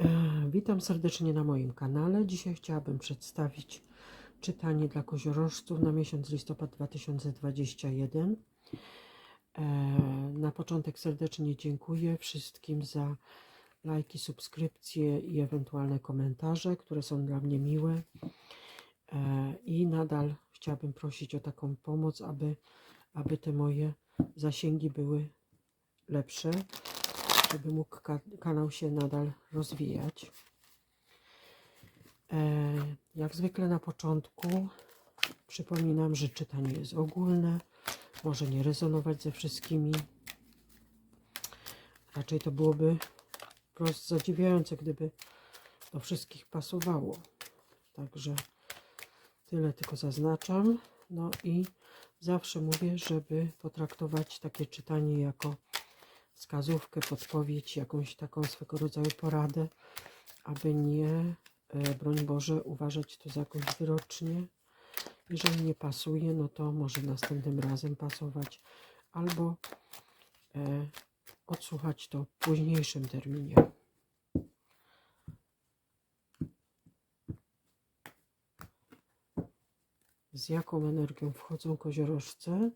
E, Witam serdecznie na moim kanale. Dzisiaj chciałabym przedstawić czytanie dla koziorożców na miesiąc listopad 2021. E, Na początek serdecznie dziękuję wszystkim za lajki, subskrypcje i ewentualne komentarze, które są dla mnie miłe. E, I nadal chciałabym prosić o taką pomoc, aby, aby te moje zasięgi były lepsze żeby mógł ka- kanał się nadal rozwijać. E, jak zwykle na początku przypominam, że czytanie jest ogólne, może nie rezonować ze wszystkimi. Raczej to byłoby wprost zadziwiające, gdyby do wszystkich pasowało. Także tyle tylko zaznaczam. No i zawsze mówię, żeby potraktować takie czytanie jako wskazówkę, podpowiedź, jakąś taką swego rodzaju poradę, aby nie, e, broń Boże, uważać to za jakąś wyrocznie. Jeżeli nie pasuje, no to może następnym razem pasować, albo e, odsłuchać to w późniejszym terminie. Z jaką energią wchodzą koziorożce?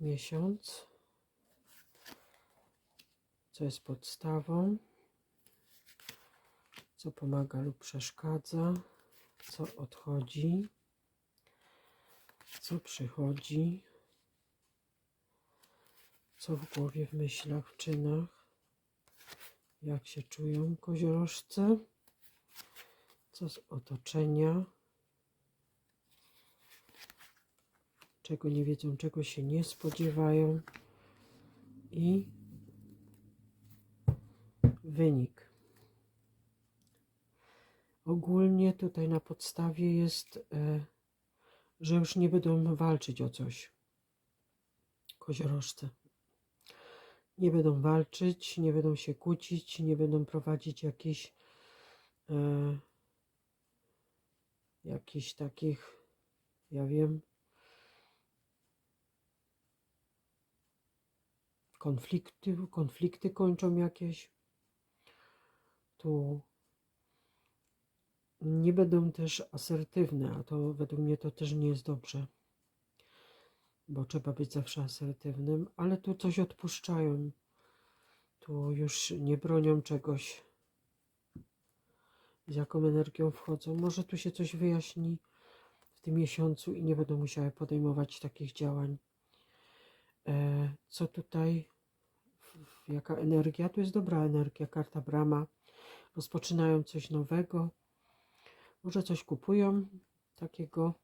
Miesiąc co jest podstawą, co pomaga lub przeszkadza, co odchodzi, co przychodzi, co w głowie, w myślach, w czynach, jak się czują koziorożce, co z otoczenia, czego nie wiedzą, czego się nie spodziewają? I wynik. Ogólnie tutaj na podstawie jest, e, że już nie będą walczyć o coś. Koziorożce. Nie będą walczyć, nie będą się kłócić, nie będą prowadzić jakichś e, jakichś takich, ja wiem, konflikty, konflikty kończą jakieś tu nie będą też asertywne, a to według mnie to też nie jest dobrze, bo trzeba być zawsze asertywnym, ale tu coś odpuszczają, tu już nie bronią czegoś, z jaką energią wchodzą. Może tu się coś wyjaśni w tym miesiącu i nie będą musiały podejmować takich działań. E, co tutaj, jaka energia? Tu jest dobra energia, karta brama rozpoczynają coś nowego, może coś kupują takiego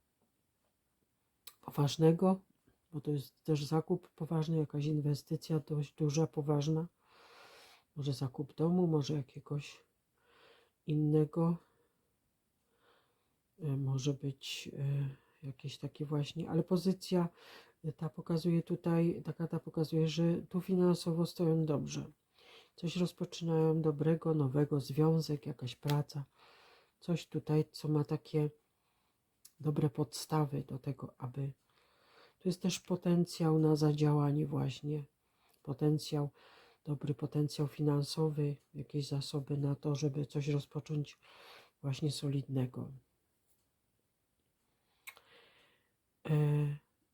poważnego, bo to jest też zakup poważny, jakaś inwestycja dość duża, poważna. Może zakup domu, może jakiegoś innego. E, Może być e, jakiś taki właśnie, ale pozycja ta pokazuje tutaj, taka ta pokazuje, że tu finansowo stoją dobrze coś rozpoczynają dobrego, nowego, związek, jakaś praca, coś tutaj, co ma takie dobre podstawy do tego, aby. Tu jest też potencjał na zadziałanie, właśnie. Potencjał, dobry potencjał finansowy, jakieś zasoby na to, żeby coś rozpocząć właśnie solidnego. E,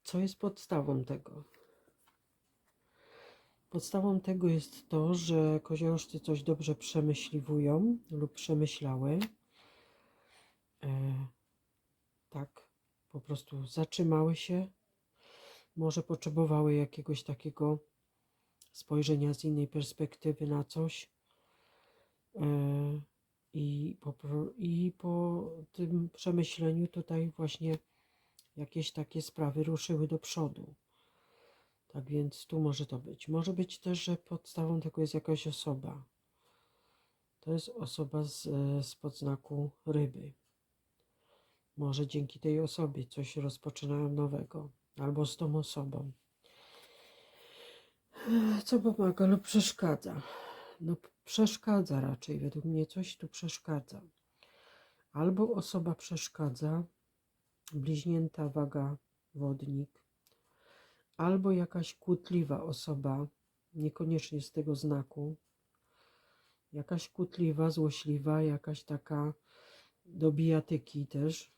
co jest podstawą tego? Podstawą tego jest to, że koziorożcy coś dobrze przemyśliwują lub przemyślały. E, tak, po prostu zatrzymały się. Może potrzebowały jakiegoś takiego spojrzenia z innej perspektywy na coś. E, i, po, I po tym przemyśleniu tutaj właśnie jakieś takie sprawy ruszyły do przodu. Tak więc tu może to być. Może być też, że podstawą tego jest jakaś osoba. To jest osoba z, e, z podznaku ryby. Może dzięki tej osobie coś rozpoczynają nowego, albo z tą osobą. Co pomaga lub przeszkadza? No, przeszkadza raczej, według mnie coś tu przeszkadza. Albo osoba przeszkadza, bliźnięta waga, wodnik, albo jakaś kłótliwa osoba, niekoniecznie z tego znaku, jakaś kłótliwa, złośliwa, jakaś taka do bijatyki też.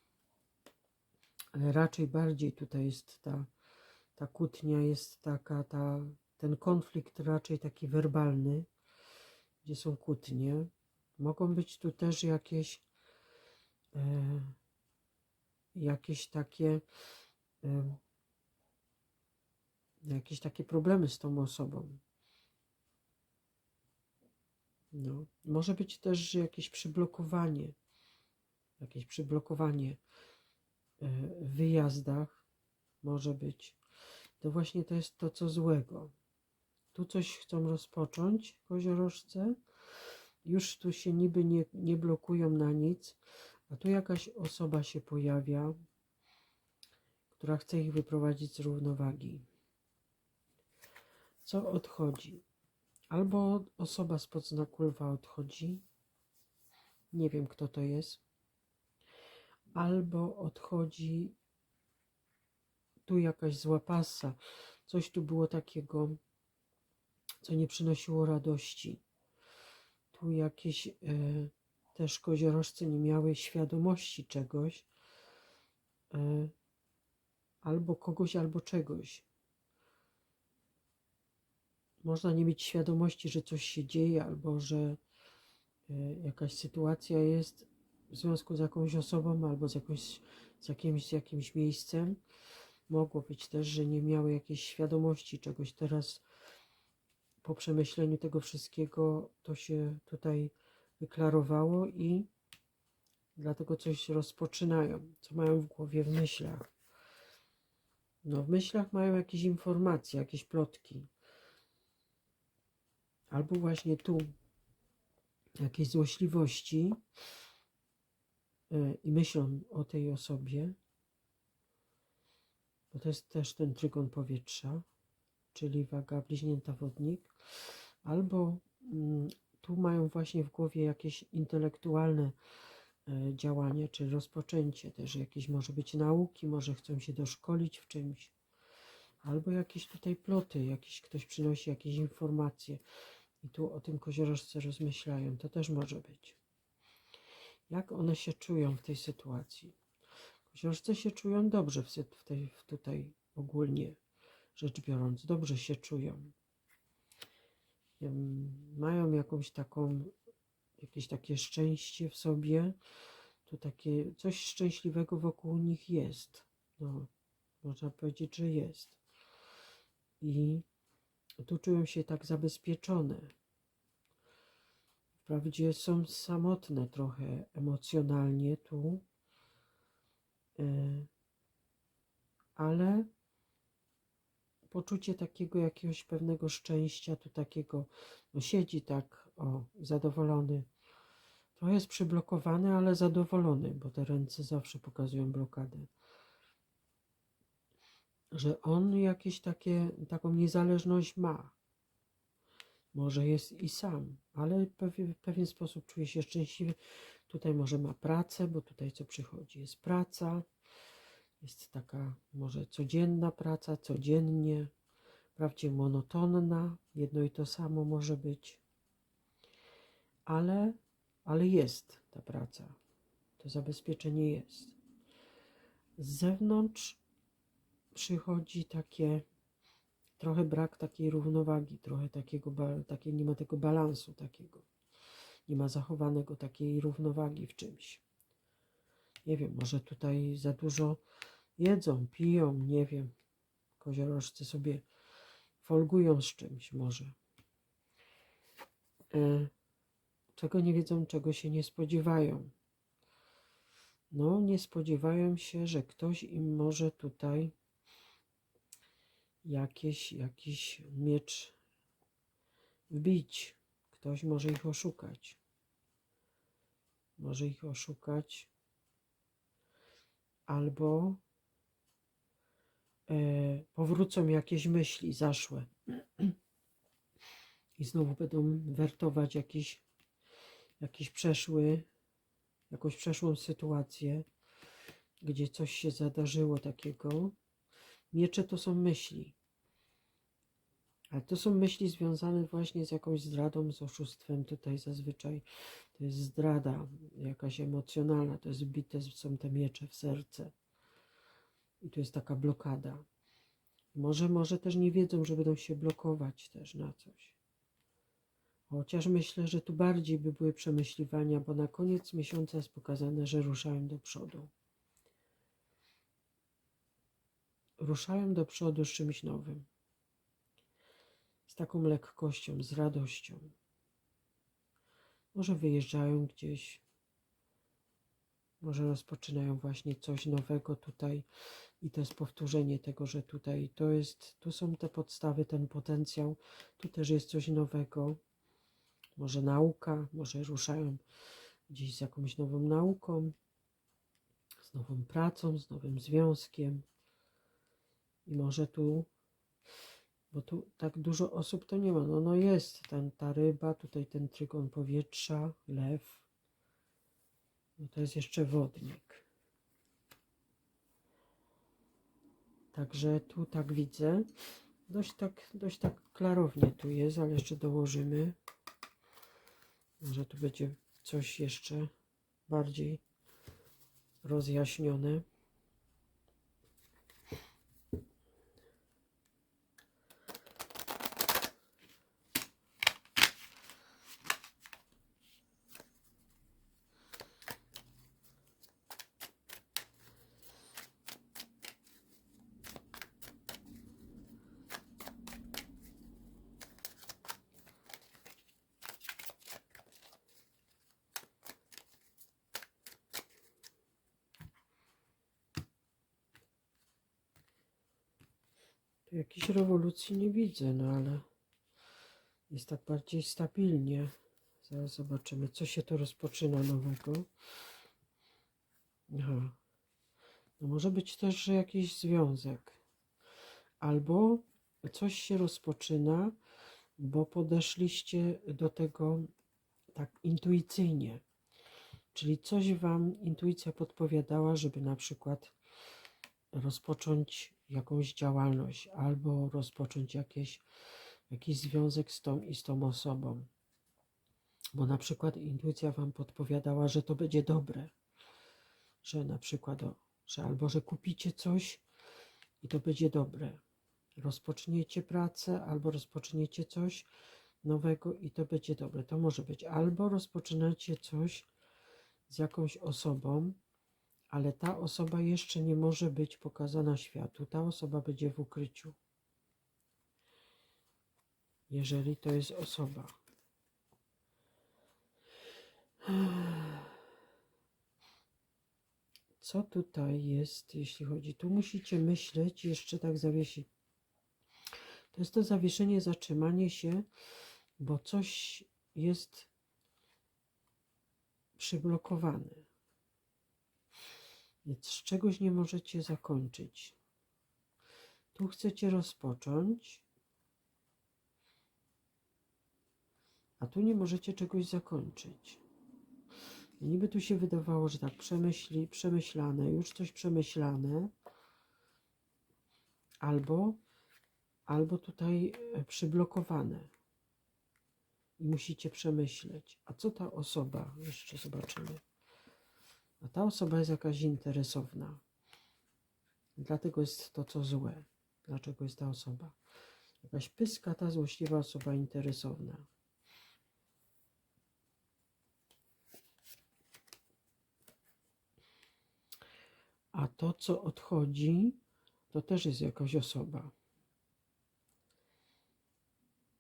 Ale raczej bardziej tutaj jest ta, ta kłótnia, jest taka, ta, ten konflikt raczej taki werbalny, gdzie są kłótnie. Mogą być tu też jakieś, e, jakieś takie, e, jakieś takie problemy z tą osobą. No, może być też jakieś przyblokowanie, jakieś przyblokowanie e, w wyjazdach, może być. To właśnie to jest to, co złego. Tu coś chcą rozpocząć koziorożce, już tu się niby nie, nie blokują na nic, a tu jakaś osoba się pojawia, która chce ich wyprowadzić z równowagi. Co odchodzi? Albo osoba spod znaku lwa odchodzi, nie wiem kto to jest, albo odchodzi tu jakaś zła pasa, coś tu było takiego, co nie przynosiło radości. Tu jakieś e, też koziorożce nie miały świadomości czegoś, e, albo kogoś, albo czegoś. Można nie mieć świadomości, że coś się dzieje, albo że e, jakaś sytuacja jest w związku z jakąś osobą, albo z, jakąś, z, jakimś, z jakimś miejscem. Mogło być też, że nie miały jakiejś świadomości czegoś. Teraz po przemyśleniu tego wszystkiego to się tutaj wyklarowało i dlatego coś rozpoczynają, co mają w głowie, w myślach. No, w myślach mają jakieś informacje, jakieś plotki. Albo właśnie tu jakieś złośliwości yy, i myślą o tej osobie, bo to jest też ten trygon powietrza, czyli waga bliźnięta wodnik, albo mm, tu mają właśnie w głowie jakieś intelektualne e, działanie, czy rozpoczęcie też jakieś może być nauki, może chcą się doszkolić w czymś, albo jakieś tutaj ploty, jakiś ktoś przynosi jakieś informacje i tu o tym koziorożce rozmyślają, to też może być. Jak one się czują w tej sytuacji? Koziorożce się czują dobrze w, tej, w tutaj ogólnie rzecz biorąc, dobrze się czują. Mają jakąś taką, jakieś takie szczęście w sobie, to takie coś szczęśliwego wokół nich jest. No, można powiedzieć, że jest. I tu czują się tak zabezpieczone. Wprawdzie są samotne trochę emocjonalnie tu, e, ale poczucie takiego jakiegoś pewnego szczęścia, tu takiego, no siedzi tak, o, zadowolony. Trochę jest przyblokowany, ale zadowolony, bo te ręce zawsze pokazują blokadę. Że on jakieś takie, taką niezależność ma. Może jest i sam, ale w pewien, sposób czuje się szczęśliwy. Tutaj może ma pracę, bo tutaj co przychodzi jest praca. Jest taka może codzienna praca, codziennie, wprawdzie monotonna, jedno i to samo może być, ale, ale jest ta praca, to zabezpieczenie jest. Z zewnątrz przychodzi takie trochę brak takiej równowagi, trochę takiego, takie, nie ma tego balansu takiego, nie ma zachowanego takiej równowagi w czymś. Nie wiem, może tutaj za dużo jedzą, piją, nie wiem. Koziorożcy sobie folgują z czymś może. E, czego nie wiedzą, czego się nie spodziewają. No, nie spodziewają się, że ktoś im może tutaj jakieś, jakiś miecz wbić. Ktoś może ich oszukać. Może ich oszukać albo e, powrócą jakieś myśli zaszłe i znowu będą wertować jakiś, jakiś przeszły, jakąś przeszłą sytuację, gdzie coś się zadarzyło takiego. Miecze to są myśli. Ale to są myśli związane właśnie z jakąś zdradą, z oszustwem. Tutaj zazwyczaj to jest zdrada jakaś emocjonalna, to jest bite, są te miecze w serce. I tu jest taka blokada. Może, może też nie wiedzą, że będą się blokować też na coś. Chociaż myślę, że tu bardziej by były przemyśliwania, bo na koniec miesiąca jest pokazane, że ruszają do przodu. Ruszają do przodu z czymś nowym. Z taką lekkością, z radością. Może wyjeżdżają gdzieś, może rozpoczynają właśnie coś nowego tutaj i to jest powtórzenie tego, że tutaj to jest, tu są te podstawy, ten potencjał, tu też jest coś nowego, może nauka, może ruszają gdzieś z jakąś nową nauką, z nową pracą, z nowym związkiem. I może tu, bo tu tak dużo osób to nie ma, no, no jest ten, ta ryba, tutaj ten trygon powietrza, lew, no to jest jeszcze wodnik. Także tu tak widzę. Dość tak, dość tak klarownie tu jest, ale jeszcze dołożymy. Może tu będzie coś jeszcze bardziej rozjaśnione. Jakiejś rewolucji nie widzę, no ale jest tak bardziej stabilnie. Zaraz zobaczymy, co się tu rozpoczyna nowego. Aha. No może być też, jakiś związek. Albo coś się rozpoczyna, bo podeszliście do tego tak intuicyjnie. Czyli coś wam intuicja podpowiadała, żeby na przykład rozpocząć jakąś działalność albo rozpocząć jakieś, jakiś związek z tą i z tą osobą. Bo na przykład intuicja Wam podpowiadała, że to będzie dobre, że na przykład, że albo że kupicie coś i to będzie dobre. Rozpoczniecie pracę albo rozpoczniecie coś nowego i to będzie dobre. To może być albo rozpoczynacie coś z jakąś osobą, ale ta osoba jeszcze nie może być pokazana światu. Ta osoba będzie w ukryciu. Jeżeli to jest osoba. Co tutaj jest, jeśli chodzi? Tu musicie myśleć, jeszcze tak zawiesić. To jest to zawieszenie, zatrzymanie się, bo coś jest przyblokowane. Więc z czegoś nie możecie zakończyć. Tu chcecie rozpocząć, a tu nie możecie czegoś zakończyć. I niby tu się wydawało, że tak przemyśli, przemyślane, już coś przemyślane, albo, albo tutaj e, przyblokowane. I musicie przemyśleć. A co ta osoba? Jeszcze zobaczymy. A ta osoba jest jakaś interesowna. Dlatego jest to, co złe. Dlaczego jest ta osoba? Jakaś pyska, ta złośliwa osoba interesowna. A to, co odchodzi, to też jest jakaś osoba.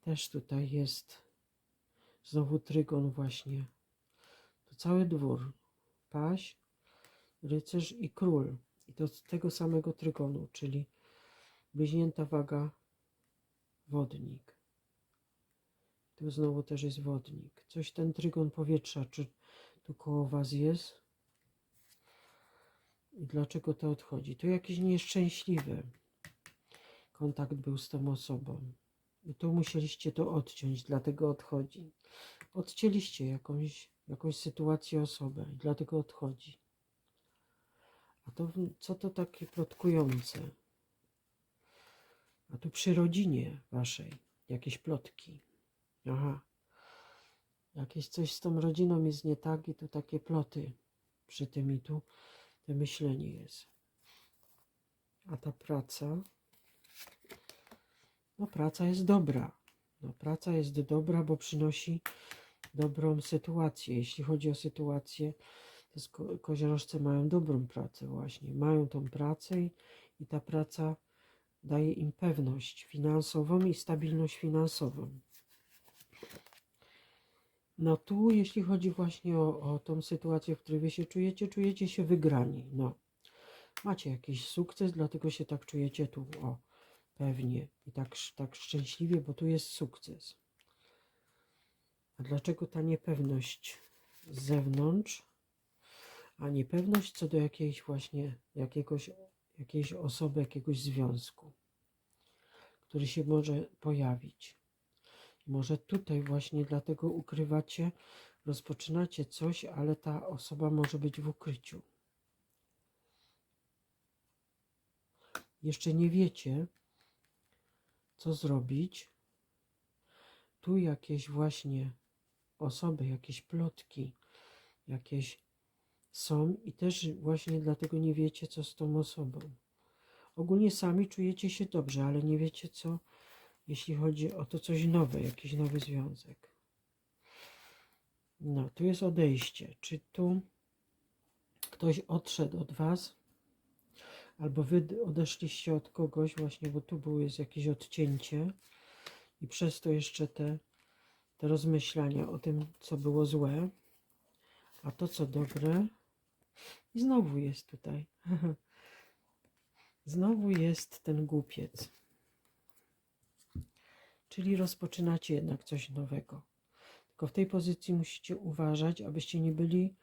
Też tutaj jest znowu trygon właśnie. To cały dwór paź, rycerz i król. I to z tego samego trygonu, czyli bliźnięta waga, wodnik. Tu znowu też jest wodnik. Coś ten trygon powietrza, czy tu koło was jest? I dlaczego to odchodzi? Tu jakiś nieszczęśliwy kontakt był z tą osobą. I tu musieliście to odciąć, dlatego odchodzi. Odcięliście jakąś jakąś sytuację, osobę i dlatego odchodzi. A to co to takie plotkujące? A tu przy rodzinie waszej. jakieś plotki. Aha. Jakieś coś z tą rodziną jest nie tak i tu takie ploty przy tym i tu to myślenie jest. A ta praca, no praca jest dobra. No praca jest dobra, bo przynosi dobrą sytuację. Jeśli chodzi o sytuację, to sko- koziorożce mają dobrą pracę właśnie. Mają tą pracę i, i ta praca daje im pewność finansową i stabilność finansową. No tu, jeśli chodzi właśnie o, o tą sytuację, w której wy się czujecie, czujecie się wygrani. No, macie jakiś sukces, dlatego się tak czujecie tu, o, pewnie i tak, tak szczęśliwie, bo tu jest sukces. A dlaczego ta niepewność z zewnątrz, a niepewność co do jakiejś właśnie, jakiegoś, jakiejś osoby, jakiegoś związku, który się może pojawić? Może tutaj właśnie dlatego ukrywacie, rozpoczynacie coś, ale ta osoba może być w ukryciu. Jeszcze nie wiecie, co zrobić. Tu jakieś właśnie osoby, jakieś plotki, jakieś są i też właśnie dlatego nie wiecie, co z tą osobą. Ogólnie sami czujecie się dobrze, ale nie wiecie, co jeśli chodzi o to coś nowe, jakiś nowy związek. No, tu jest odejście. Czy tu ktoś odszedł od Was, albo Wy odeszliście od kogoś, właśnie, bo tu było jest jakieś odcięcie i przez to jeszcze te, te rozmyślania o tym, co było złe, a to, co dobre, i znowu jest tutaj. znowu jest ten głupiec. Czyli rozpoczynacie jednak coś nowego. Tylko w tej pozycji musicie uważać, abyście nie byli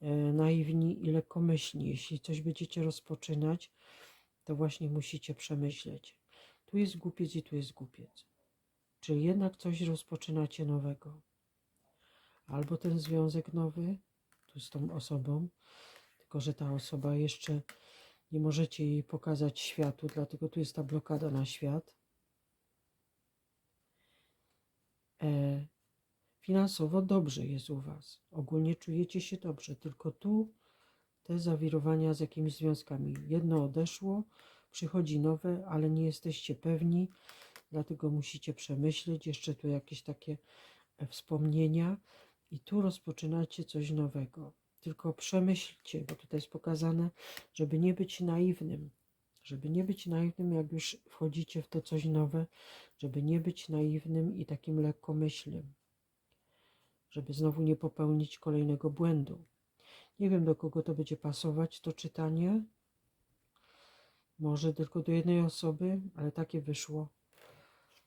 e, naiwni i lekkomyślni. Jeśli coś będziecie rozpoczynać, to właśnie musicie przemyśleć. Tu jest głupiec i tu jest głupiec. Czyli jednak coś rozpoczynacie nowego. Albo ten związek nowy, tu z tą osobą, tylko że ta osoba jeszcze nie możecie jej pokazać światu, dlatego tu jest ta blokada na świat e, finansowo dobrze jest u Was. Ogólnie czujecie się dobrze, tylko tu te zawirowania z jakimiś związkami. Jedno odeszło, przychodzi nowe, ale nie jesteście pewni, dlatego musicie przemyśleć. Jeszcze tu jakieś takie e, wspomnienia i tu rozpoczynacie coś nowego. Tylko przemyślcie, bo tutaj jest pokazane, żeby nie być naiwnym. Żeby nie być naiwnym, jak już wchodzicie w to coś nowe, żeby nie być naiwnym i takim lekkomyślnym, żeby znowu nie popełnić kolejnego błędu. Nie wiem, do kogo to będzie pasować, to czytanie. Może tylko do jednej osoby, ale takie wyszło.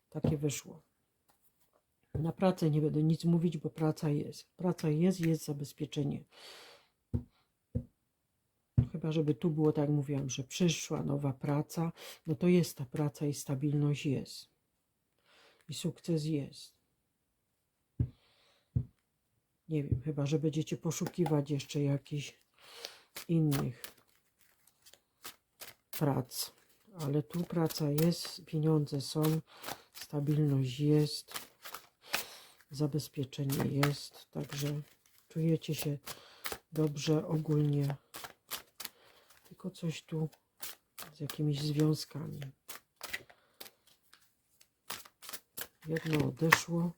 Takie wyszło. Na pracę nie będę nic mówić, bo praca jest. Praca jest, jest zabezpieczenie. Chyba, żeby tu było tak jak mówiłam, że przyszła nowa praca, no to jest ta praca i stabilność jest. I sukces jest. Nie wiem, chyba, że będziecie poszukiwać jeszcze jakichś innych prac. Ale tu praca jest, pieniądze są, stabilność jest, zabezpieczenie jest, także czujecie się dobrze ogólnie. Tylko coś tu z jakimiś związkami. Jedno odeszło,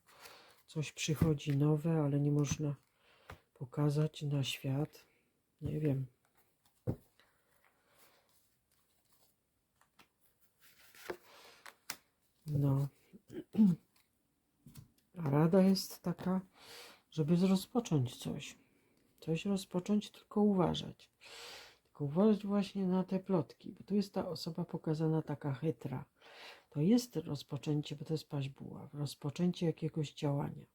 coś przychodzi nowe, ale nie można pokazać na świat. Nie wiem. No. A rada jest taka, żeby rozpocząć coś. Coś rozpocząć, tylko uważać. Tylko uważać właśnie na te plotki, bo tu jest ta osoba pokazana taka chytra. To jest rozpoczęcie, bo to jest paść buław, rozpoczęcie jakiegoś działania.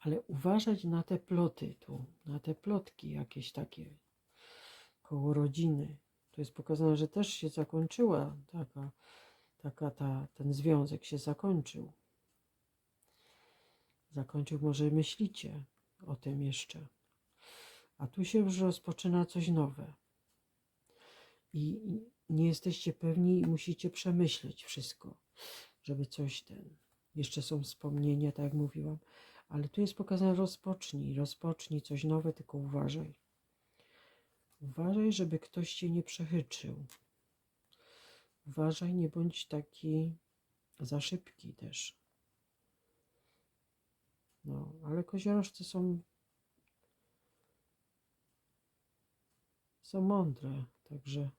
Ale uważać na te ploty tu, na te plotki jakieś takie koło rodziny. Tu jest pokazane, że też się zakończyła taka, taka ta, ten związek się zakończył. Zakończył, może myślicie o tym jeszcze. A tu się już rozpoczyna coś nowe. I nie jesteście pewni i musicie przemyśleć wszystko. żeby coś ten. Jeszcze są wspomnienia, tak jak mówiłam, ale tu jest pokazane rozpocznij, rozpocznij coś nowe, tylko uważaj. Uważaj, żeby ktoś cię nie przechyczył. Uważaj, nie bądź taki za szybki też. No, ale koziorożce są są mądre, także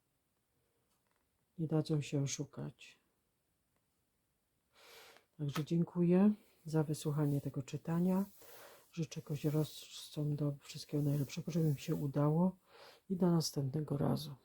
nie dadzą się oszukać. Także dziękuję za wysłuchanie tego czytania. Życzę koziorożcom do wszystkiego najlepszego, żeby im się udało i do następnego razu.